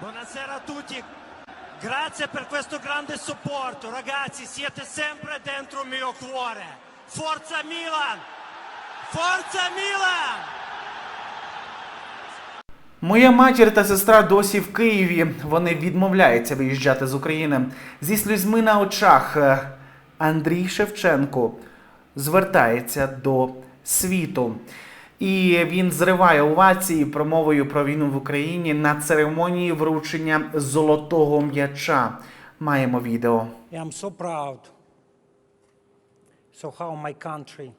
Buonasera a tutti. Grazie per questo grande supporto. Ragazzi, siete sempre dentro il mio cuore. Forza Milan! Forza Milan! Моя матір та сестра досі в Києві. Вони відмовляються виїжджати з України. Зі слізьми на очах е, Андрій Шевченко звертається до світу. І він зриває овації промовою про війну в Україні на церемонії вручення золотого м'яча. Маємо відео. I'm so proud. So how my country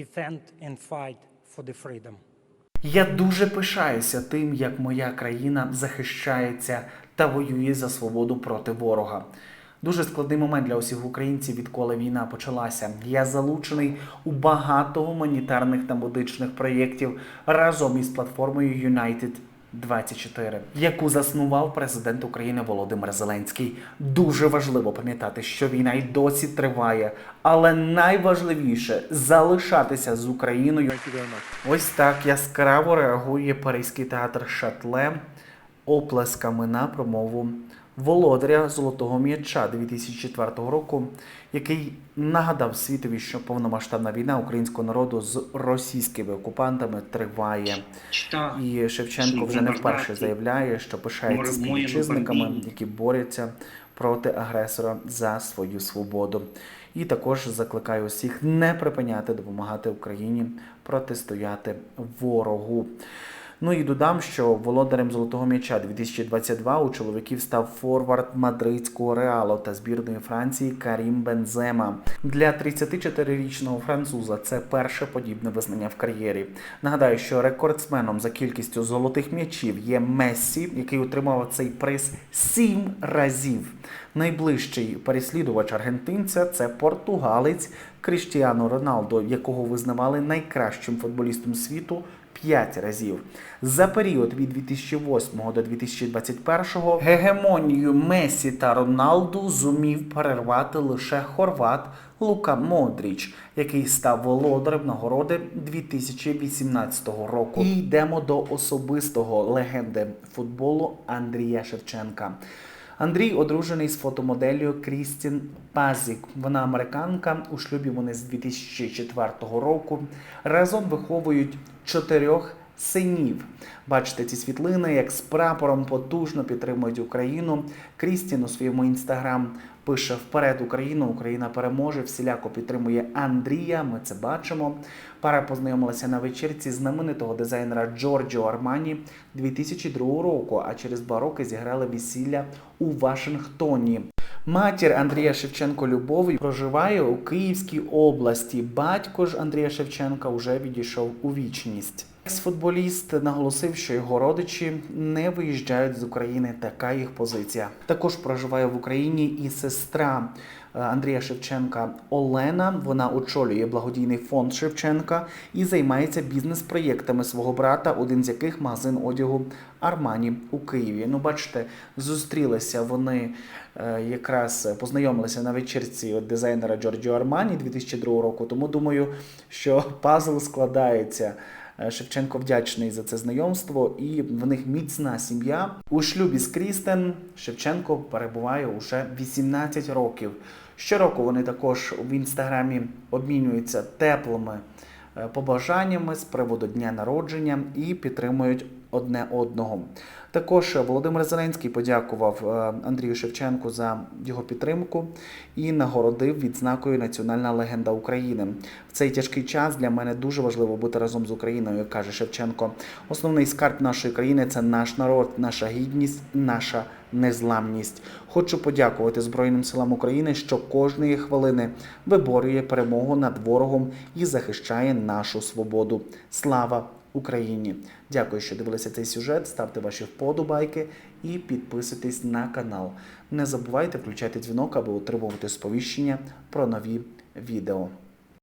defend and fight for the freedom. Я дуже пишаюся тим, як моя країна захищається та воює за свободу проти ворога. Дуже складний момент для усіх українців, відколи війна почалася. Я залучений у багато гуманітарних та медичних проєктів разом із платформою United 24, яку заснував президент України Володимир Зеленський. Дуже важливо пам'ятати, що війна й досі триває, але найважливіше залишатися з Україною. Ось так яскраво реагує Паризький театр Шатле оплесками на промову володаря Золотого м'яча 2004 року, який нагадав світові, що повномасштабна війна українського народу з російськими окупантами триває. І Шевченко вже не вперше заявляє, що пишається співвітчизниками, які борються проти агресора за свою свободу. І також закликає усіх не припиняти допомагати Україні протистояти ворогу. Ну і додам, що володарем золотого м'яча 2022 у чоловіків став форвард мадридського реалу та збірної Франції Карім Бензема. Для 34-річного француза це перше подібне визнання в кар'єрі. Нагадаю, що рекордсменом за кількістю золотих м'ячів є Мессі, який отримав цей приз сім разів. Найближчий переслідувач аргентинця це португалець Кріштіану Роналдо, якого визнавали найкращим футболістом світу. П'ять разів за період від 2008 до 2021 гегемонію Месі та Роналду зумів перервати лише хорват Лука Модріч, який став володарем нагороди 2018 року. І йдемо до особистого легенди футболу Андрія Шевченка. Андрій одружений з фотомоделлю Крістін Пазік. Вона американка. У шлюбі вони з 2004 року. Разом виховують чотирьох синів. Бачите ці світлини, як з прапором потужно підтримують Україну. Крістін у своєму інстаграм пише вперед Україну, Україна переможе, всіляко підтримує Андрія. Ми це бачимо. Пара познайомилася на вечірці знаменитого дизайнера Джорджіо Армані 2002 року, а через два роки зіграли весілля у Вашингтоні. Матір Андрія Шевченко Любов проживає у Київській області. Батько ж Андрія Шевченка вже відійшов у вічність. Екс-футболіст наголосив, що його родичі не виїжджають з України. Така їх позиція. Також проживає в Україні і сестра е, Андрія Шевченка Олена. Вона очолює благодійний фонд Шевченка і займається бізнес-проєктами свого брата, один з яких магазин одягу Армані у Києві. Ну, бачите, зустрілися вони е, якраз познайомилися на вечірці дизайнера Джорджіо Армані 2002 року. Тому думаю, що пазл складається. Е, Шевченко вдячний за це знайомство, і в них міцна сім'я. У шлюбі з Крістен Шевченко перебуває уже 18 років. Щороку вони також в інстаграмі обмінюються теплими е, побажаннями з приводу дня народження і підтримують одне одного. Також Володимир Зеленський подякував е, Андрію Шевченку за його підтримку і нагородив відзнакою Національна легенда України. В цей тяжкий час для мене дуже важливо бути разом з Україною, каже Шевченко. Основний скарб нашої країни це наш народ, наша гідність, наша незламність. Хочу подякувати Збройним силам України, що кожної хвилини виборює перемогу над ворогом і захищає нашу свободу. Слава Україні! Дякую, що дивилися цей сюжет. Ставте ваші вподобайки і підписуйтесь на канал. Не забувайте включати дзвінок, аби отримувати сповіщення про нові відео.